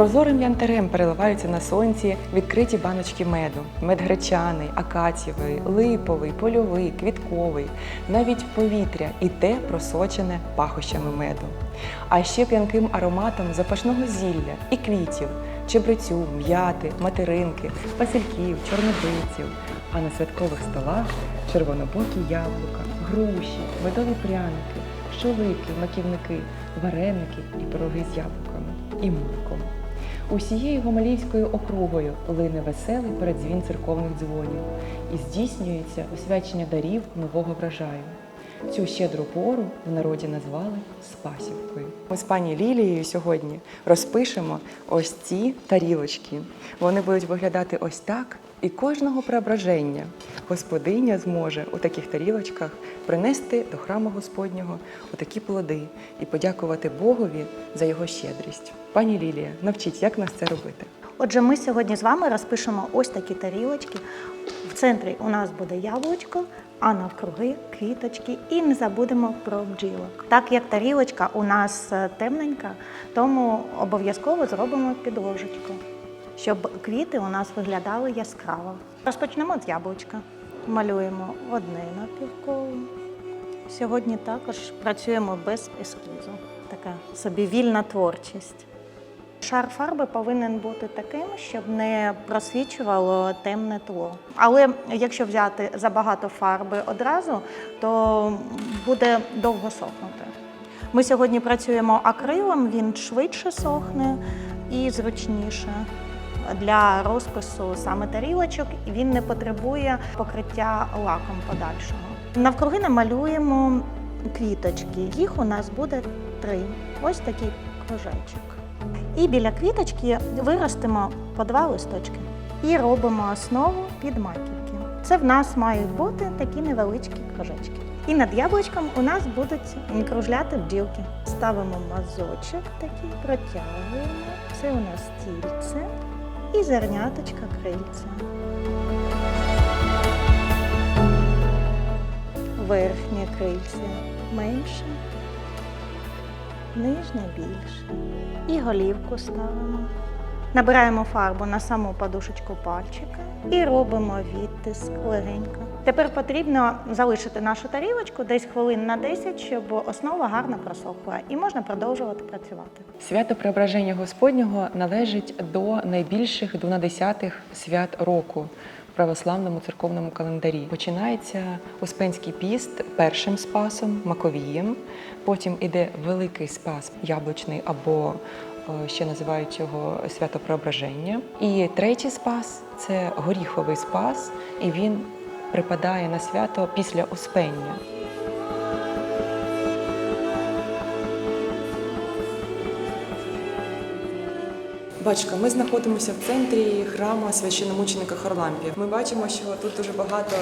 Прозорим янтарем переливаються на сонці відкриті баночки меду. Мед гречаний, акацієвий, липовий, польовий, квітковий, навіть повітря і те просочене пахощами меду. А ще п'янким ароматом запашного зілля і квітів, чебрецю, м'яти, материнки, васильків, чорнобривців. А на святкових столах червонобокі яблука, груші, медові пряники, шовики, маківники, вареники і пироги з яблуками і муком. Усією Гомелівською округою лине веселий передзвін церковних дзвонів і здійснюється освячення дарів нового врожаю. Цю щедру пору в народі назвали Спасівкою. Ми з пані Лілією сьогодні розпишемо ось ці тарілочки. Вони будуть виглядати ось так, і кожного преображення господиня зможе у таких тарілочках принести до храму Господнього отакі плоди і подякувати Богові за його щедрість. Пані Лілія, навчіть, як нас це робити. Отже, ми сьогодні з вами розпишемо ось такі тарілочки. В центрі у нас буде яблучко, а навкруги квіточки. І не забудемо про бджілок. Так як тарілочка у нас е, темненька, тому обов'язково зробимо підложечку, щоб квіти у нас виглядали яскраво. Розпочнемо з яблучка. Малюємо одне напівколо. Сьогодні також працюємо без ескізу. Така собі вільна творчість. Шар фарби повинен бути таким, щоб не просвічувало темне тло. Але якщо взяти забагато фарби одразу, то буде довго сохнути. Ми сьогодні працюємо акрилом, він швидше сохне і зручніше. Для розпису саме тарілочок і він не потребує покриття лаком подальшого. Навкруги намалюємо квіточки. Їх у нас буде три. Ось такий кружечок. І біля квіточки виростимо по два листочки і робимо основу під маківки. Це в нас мають бути такі невеличкі кружечки. І над яблучком у нас будуть кружляти бджілки. Ставимо мазочок такий, протягуємо. Це у нас тільце і зерняточка крильця. Верхнє крильце менше, нижнє більше. І голівку ставимо. Набираємо фарбу на саму подушечку пальчика і робимо відтиск легенько. Тепер потрібно залишити нашу тарілочку десь хвилин на 10, щоб основа гарно просохла, і можна продовжувати працювати. Свято Преображення Господнього належить до найбільших дванадесятих свят року в православному церковному календарі. Починається Успенський піст першим спасом Маковієм, потім іде Великий Спас Яблучний або е, ще називають його свято Преображення. І третій спас це горіховий спас, і він припадає на свято після Успення. Бачка, ми знаходимося в центрі храму священомученика Харлампія. Ми бачимо, що тут дуже багато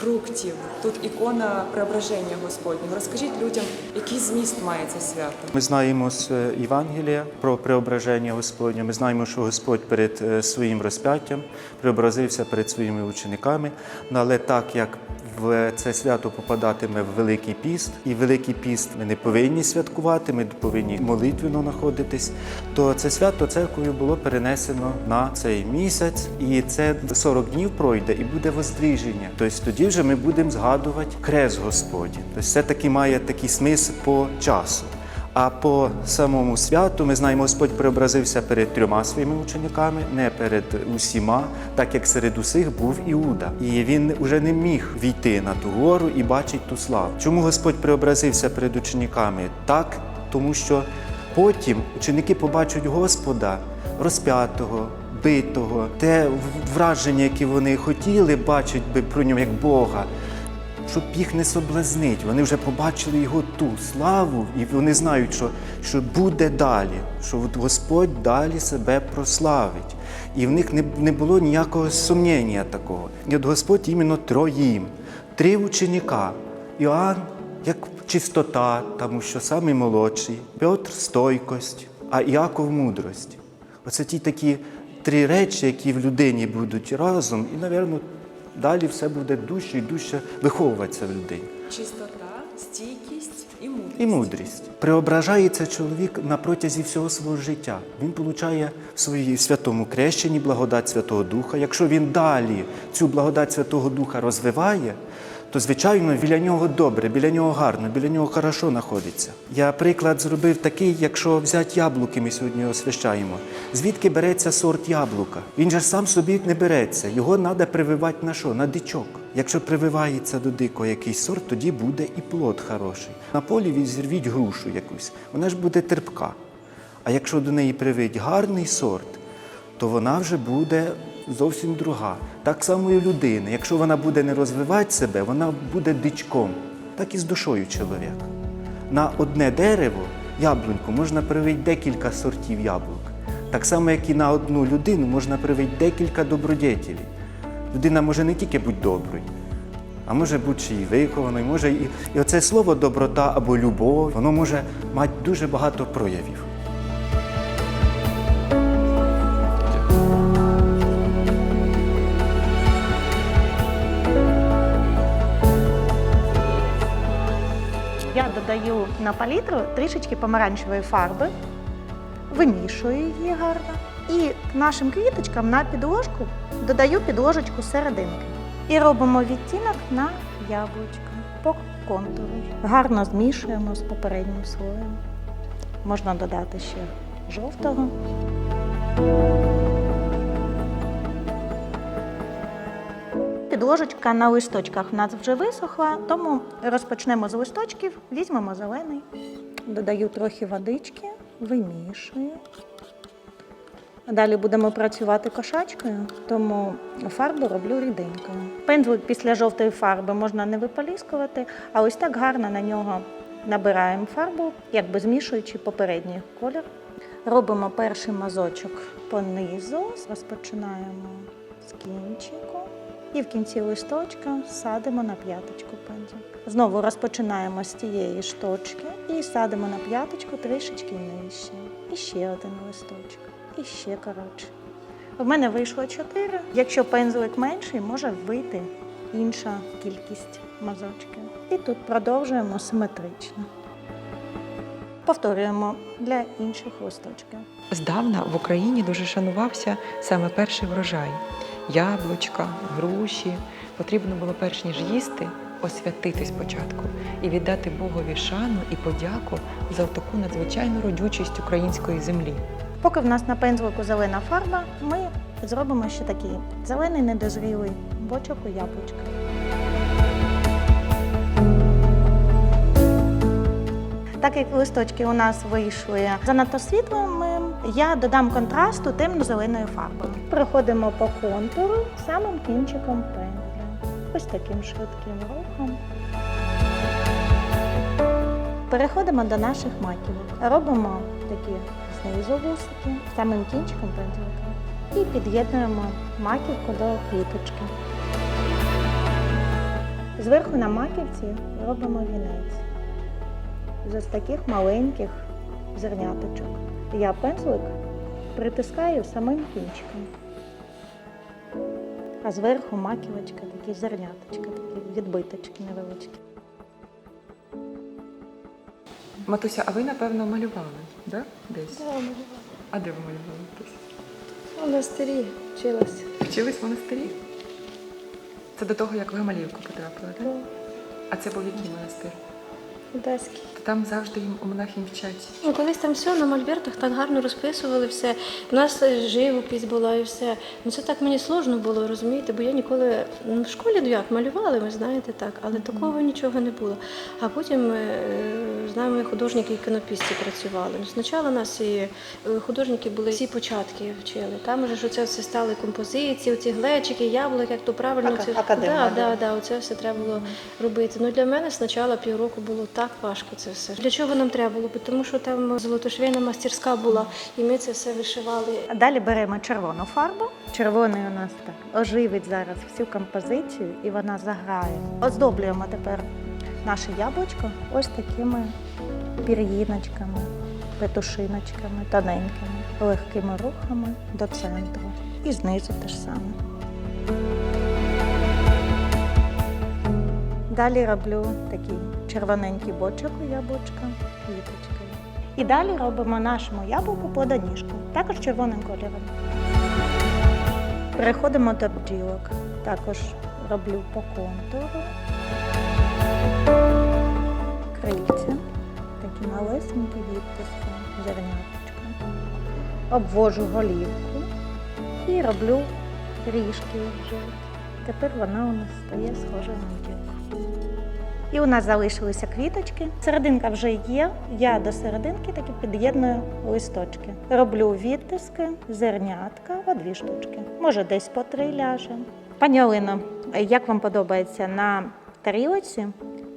фруктів. Тут ікона преображення Господнього. Розкажіть людям, який зміст має це свято. Ми знаємо з е, Євангелія про преображення Господнє. Ми знаємо, що Господь перед е, своїм розп'яттям преобразився перед своїми учениками. Ну, Але так як в це свято попадатиме в Великий піст, і Великий піст ми не повинні святкувати, ми повинні молитвенно знаходитись, то це свято церквою було перенесено на цей місяць, і це 40 днів пройде і буде воздвіження. Тобто тоді вже ми будемо згадувати крест Господній. Тобто це таки має такий смисл по часу. А по самому святу ми знаємо, Господь преобразився перед трьома своїми учениками, не перед усіма, так як серед усіх був Іуда. І він уже не міг війти на ту гору і бачить ту славу. Чому Господь преобразився перед учениками? Так, тому що потім ученики побачать Господа розп'ятого, битого, те враження, яке вони хотіли бачити би про нього як Бога щоб їх не соблазнить. Вони вже побачили його ту славу, і вони знають, що, що буде далі, що Господь далі себе прославить. І в них не, не було ніякого сумнення такого. І от Господь іменно троїм, три ученика. Іоанн як чистота, тому що самий молодший, Петр стойкость, а Іаков мудрость. Оце ті такі три речі, які в людині будуть разом, і, напевно, далі все буде дужче і дужче виховуватися в людині. Чистота, стійкість І мудрість. і мудрість. Преображається чоловік на протязі всього свого життя. Він получає в своїй святому крещенні благодать Святого Духа. Якщо він далі цю благодать Святого Духа розвиває, то звичайно біля нього добре, біля нього гарно, біля нього хорошо знаходиться. Я приклад зробив такий, якщо взяти яблуки, ми сьогодні освящаємо. Звідки береться сорт яблука? Він же сам собі не береться. Його треба прививати на що? На дичок. Якщо прививається до дикого якийсь сорт, тоді буде і плод хороший. На полі він зірвіть грушу якусь, вона ж буде терпка. А якщо до неї привить гарний сорт, то вона вже буде зовсім друга. Так само і у людини. Якщо вона буде не розвивати себе, вона буде дичком. Так і з душою чоловіка. На одне дерево, яблуньку, можна привити декілька сортів яблук. Так само, як і на одну людину можна привити декілька добродетелів. Людина може не тільки бути доброю, а може бути ще й вихованою, може і, і оце слово доброта або любов, воно може мати дуже багато проявів. Додаю на палітру трішечки помаранчевої фарби, вимішую її гарно. І нашим квіточкам на підложку додаю підложечку серединки. І робимо відтінок на яблучко по контуру. Гарно змішуємо з попереднім слоєм. Можна додати ще жовтого. Підложечка на листочках в нас вже висохла, тому розпочнемо з листочків, візьмемо зелений, додаю трохи водички, вимішую. Далі будемо працювати кошачкою, тому фарбу роблю ріденькою. Пензлик після жовтої фарби можна не виполіскувати, а ось так гарно на нього набираємо фарбу, якби змішуючи попередній колір. Робимо перший мазочок по низу, розпочинаємо з кінчику. І в кінці листочка садимо на п'яточку пензлик. Знову розпочинаємо з тієї ж точки і садимо на п'яточку трішечки нижче. І ще один листочок. І ще коротше. У мене вийшло чотири. Якщо пензлик менший, може вийти інша кількість мазочків. І тут продовжуємо симетрично. Повторюємо для інших листочків. Здавна в Україні дуже шанувався саме перший врожай. Яблучка, груші. Потрібно було перш ніж їсти, освятити спочатку і віддати Богові шану і подяку за таку надзвичайну родючість української землі. Поки в нас на пензлику зелена фарба, ми зробимо ще такий зелений недозрілий бочок у яблучка. Так як листочки у нас вийшли занадто світлими, я додам контрасту темно-зеленою фарбою. Переходимо по контуру самим кінчиком пензля. Ось таким швидким рухом. Переходимо до наших маківок. Робимо такі знизу вусики самим кінчиком пензлика і під'єднуємо маківку до квіточки. Зверху на маківці робимо вінець з ось таких маленьких зерняточок. Я пензлик притискаю самим кінчиком. А зверху маківочка, такі зерняточка, такі відбиточки невеличкі. Матуся, а ви напевно малювали, да? Десь? А де ви малювали? Матуся? У монастирі вчилася. Вчились в монастирі? Це до того, як ви в Малівку потрапили, так? А це був який монастир? Одеський. Там завжди їм у монахів вчать. Ну, колись там все на мольбертах так гарно розписували все. У нас живопись була і все. Ну це так мені сложно було, розумієте, бо я ніколи ну, в школі ну як малювали, ви знаєте так, але такого нічого не було. А потім е, з нами художники і кінописці працювали. Ну, спочатку нас і е, художники були всі початки вчили. Там вже ж оце все стали композиції, оці глечики, яблуки, як то правильно Ака- це да. да, да, оце все треба було робити. Ну для мене спочатку півроку було так важко це все. Для чого нам треба було? Тому що там золотошвейна мастерська була, і ми це все вишивали. Далі беремо червону фарбу. Червоний у нас так оживить зараз всю композицію і вона заграє. Оздоблюємо тепер наше яблучко ось такими пір'їночками, петушиночками, тоненькими, легкими рухами до центру. І знизу те ж саме. Далі роблю такий червоненький бочок, яблучка, квіточки. І далі робимо нашому яблуку подоніжку, також червоним кольором. Переходимо до бджілок. Також роблю по контуру. Крильця, такі малесенькі відтиски, зерняточка. Обвожу голівку і роблю ріжки вже. Тепер вона у нас стає схожа на. І у нас залишилися квіточки. Серединка вже є. Я до серединки таки під'єдную листочки. Роблю відтиски, зернятка, по дві штучки. Може, десь по три ляже. Пані Олино, як вам подобається на тарілочці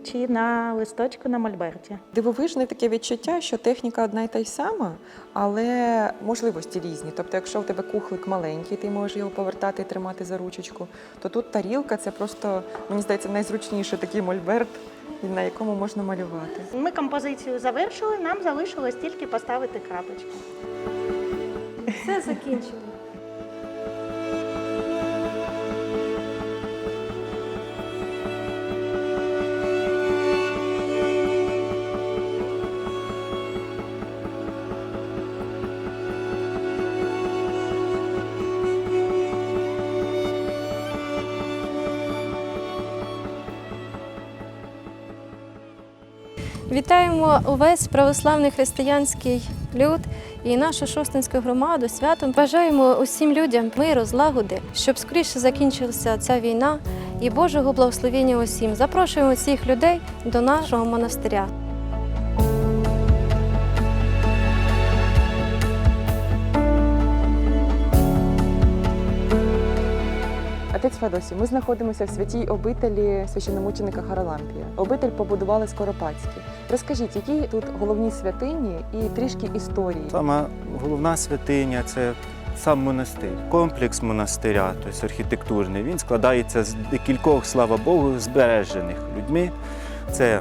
чи на листочку на мольберті? Дивовижне таке відчуття, що техніка одна й та й сама, але можливості різні. Тобто, якщо в тебе кухлик маленький, ти можеш його повертати і тримати за ручечку, то тут тарілка це просто, мені здається, найзручніший такий мольберт, на якому можна малювати. Ми композицію завершили, нам залишилось тільки поставити крапочку. Все закінчено. Вітаємо увесь православний християнський люд і нашу шостинську громаду святом. Бажаємо усім людям миру, злагоди, щоб скоріше закінчилася ця війна і Божого благословення усім. Запрошуємо всіх людей до нашого монастиря. Отець ми знаходимося в святій обителі священномученика Харалампія. Обитель побудували Скоропадські. Розкажіть, які тут головні святині і трішки історії. Сама головна святиня це сам монастир, комплекс монастиря, тобто архітектурний. Він складається з декількох, слава Богу, збережених людьми. Це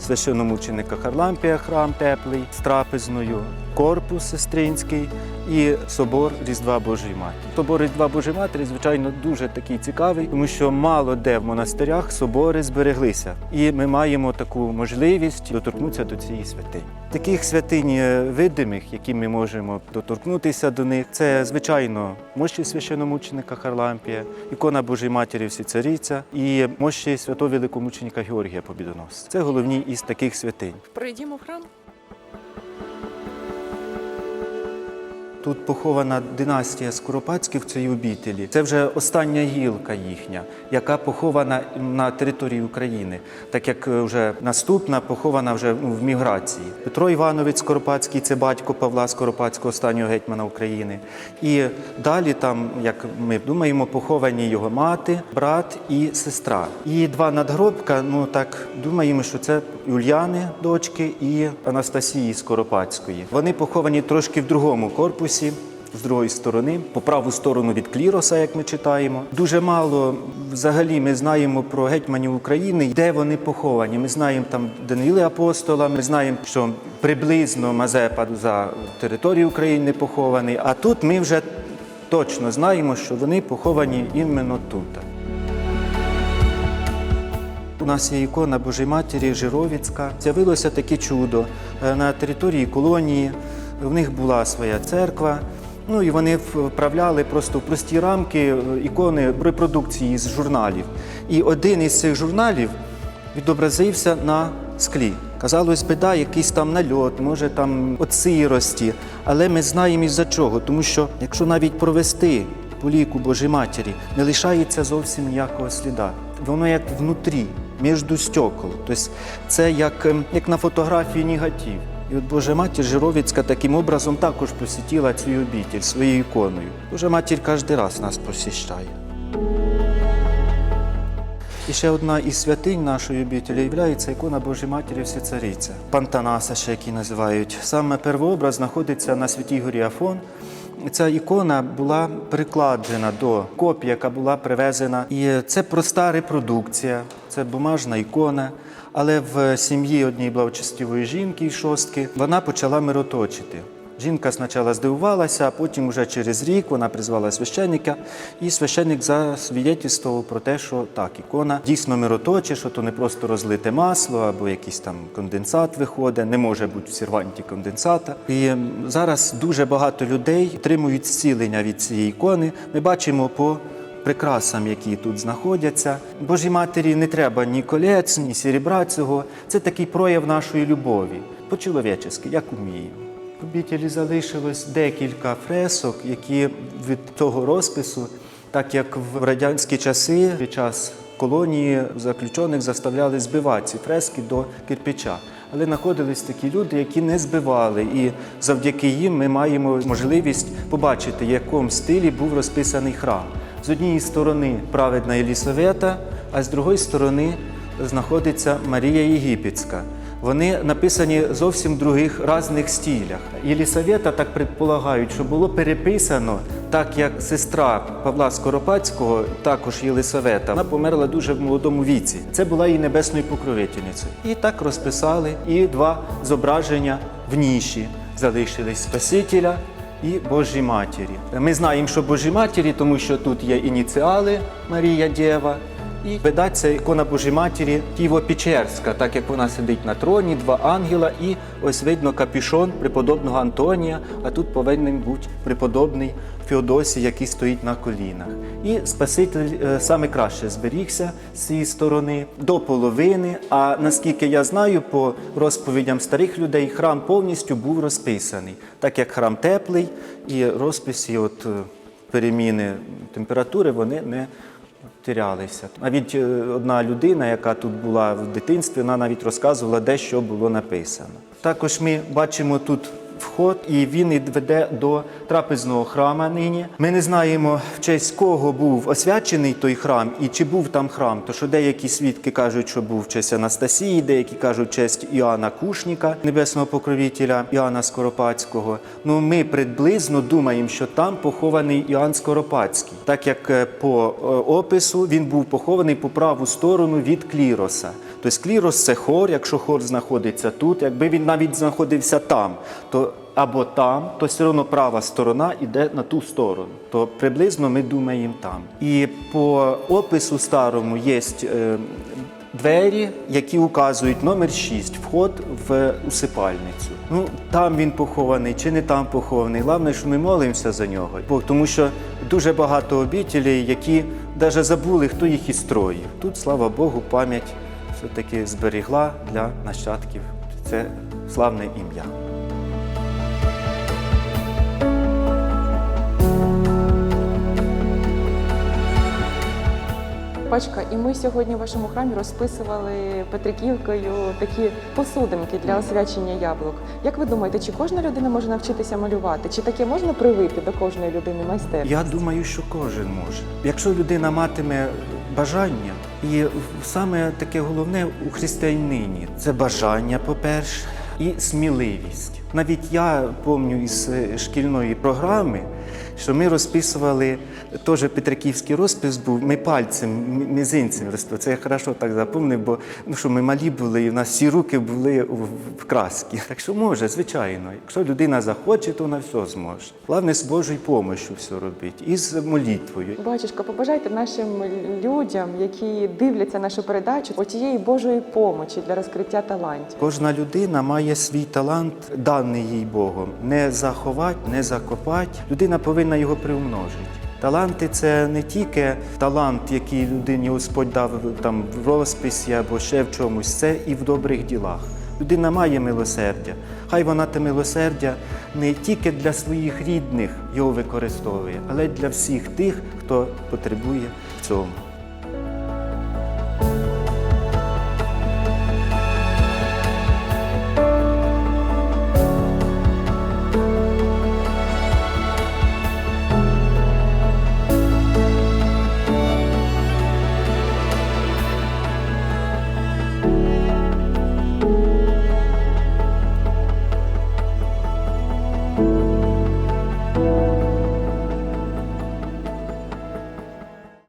священномученика Харлампія, храм теплий з трапезною, корпус сестринський і собор Різдва Божої Матері. Собор Різдва Божої Матері, звичайно, дуже такий цікавий, тому що мало де в монастирях собори збереглися. І ми маємо таку можливість доторкнутися до цієї святині. Таких святинь е, видимих, які ми можемо доторкнутися до них, це звичайно мощі священомученика Харлампія, ікона Божої Матері Всіцариця і мощі святого великомученика Георгія Побідоносця. Це головні із таких святинь. Пройдімо в храм. Тут похована династія Скоропадських цій обітелі. Це вже остання гілка їхня, яка похована на території України, так як е, вже наступна похована вже ну, в міграції. Петро Іванович Скоропадський це батько Павла Скоропадського, останнього гетьмана України. І далі там, як ми думаємо, поховані його мати, брат і сестра. І два надгробка, ну так думаємо, що це Юліани, дочки, і Анастасії Скоропадської. Вони поховані трошки в другому корпусі. З другої сторони, по праву сторону від кліроса, як ми читаємо, дуже мало взагалі ми знаємо про гетьманів України, де вони поховані. Ми знаємо там Даниїли Апостола, ми знаємо, що приблизно Мазепа за територією України похований. А тут ми вже точно знаємо, що вони поховані іменно тут. У нас є ікона Божої Матері Жировіцька. З'явилося таке чудо Е, на території колонії. В них була своя церква. Ну і вони вправляли просто в прості рамки е, ікони репродукції з журналів. І один із цих журналів відобразився на склі. Казалось би, якийсь там нальот, може там от сирості. Але ми знаємо із-за чого. Тому що якщо навіть провести по ліку Божої Матері, не лишається зовсім ніякого сліда. Воно як внутрі, між стекол. Тобто це як, ем, як на фотографії негатив. І от Божа Матір Жировіцька таким образом також посітила цю обітель своєю іконою. Божа Матір кожен раз нас посіщає. І ще одна із святинь нашої обітелі є ікона Божої Матері Всецариця, Пантанаса, ще який називають. Саме первообраз знаходиться на святій горі Афон. Ця ікона була прикладена до копії, яка була привезена. І це проста репродукція, це бумажна ікона. Але в сім'ї однієї благочестивої жінки, шостки, вона почала мироточити. Жінка спочатку здивувалася, а потім вже через рік вона призвала священника, і священник засвідетельствував про те, що так, ікона дійсно мироточе, що то не просто розлите масло або якийсь там конденсат виходить, не може бути в серванті конденсата. І зараз дуже багато людей отримують зцілення від цієї ікони. Ми бачимо по прикрасам, які тут знаходяться. Божій матері не треба ні колець, ні серебра цього. Це такий прояв нашої любові, по-чоловічески, як уміємо. В обітелі залишилось декілька фресок, які від того розпису, так як в радянські часи під час колонії заключених заставляли збивати ці фрески до кирпича. Але знаходились такі люди, які не збивали, і завдяки їм ми маємо можливість побачити, в якому стилі був розписаний храм. З однієї сторони праведна Єлісавета, а з другої сторони знаходиться Марія Єгипетська. Вони написані зовсім в других різних стилях. Єлісавета так предполагають, що було переписано так, як сестра Павла Скоропадського, також Єлисавета, вона померла дуже в молодому віці. Це була її небесною покровительницею. І так розписали і два зображення в ніші залишились Спасителя і Божій Матері. Ми знаємо, що Божій Матері, тому що тут є ініціали Марія Дєва. І видаться ікона Божої Матері Києво-Печерська, так як вона сидить на троні, два ангела, і ось видно капюшон преподобного Антонія, а тут повинен бути преподобний Феодосій, який стоїть на колінах. І Спаситель е, саме краще зберігся з цієї сторони до половини. А наскільки я знаю, по розповідям старих людей, храм повністю був розписаний, так як храм теплий, і розписи, от е, переміни температури, вони не тірялися. Навіть е, одна людина, яка тут була в дитинстві, вона навіть розказувала, де що було написано. Також ми бачимо тут вход, і він і веде до трапезного храма нині. Ми не знаємо, в честь кого був освячений той храм і чи був там храм. То що деякі свідки кажуть, що був в честь Анастасії, деякі кажуть в честь Іоанна Кушніка, небесного покровителя Іоанна Скоропадського. Ну ми приблизно думаємо, що там похований Іоанн Скоропадський, так як е, по е, опису він був похований по праву сторону від кліроса. Тобто клірос це хор, якщо хор знаходиться тут, якби він навіть знаходився там, то або там, то все одно права сторона йде на ту сторону. То приблизно ми думаємо там. І по опису старому є е, двері, які указують номер 6, вход в усипальницю. Ну там він похований чи не там похований. Головне, що ми молимося за нього. Бо тому що дуже багато обітелей, які навіть забули, хто їх і строїв. Тут, слава Богу, пам'ять все-таки зберігла для нащадків. Це славне ім'я. Пачка, і ми сьогодні в вашому храмі розписували Петриківкою такі посудинки для освячення яблук. Як ви думаєте, чи кожна людина може навчитися малювати? Чи таке можна привити до кожної людини майстерність? Я думаю, що кожен може. Якщо людина матиме бажання, і саме таке головне у християнині це бажання, по-перше, і сміливість. Навіть я пам'ятаю із е, шкільної програми, що ми розписували теж Петриківський розпис був. Ми пальцем, мізинцем розписували. Це я хорошо так запомнив, бо ну що ми малі були, і в нас всі руки були в, краски. Так що може, звичайно, якщо людина захоче, то вона все зможе. Головне з Божою допомогою все робити і з молитвою. Батюшка, побажайте нашим людям, які дивляться нашу передачу, отієї Божої помочі для розкриття талантів. Кожна людина має свій талант, даний їй Богом. Не заховати, не закопати. Людина повинна його приумножити. Таланти це не тільки талант, який людині Господь дав там в розписі або ще в чомусь, це і в добрих ділах. Людина має милосердя. Хай вона те милосердя не тільки для своїх рідних його використовує, але й для всіх тих, хто потребує в цьому.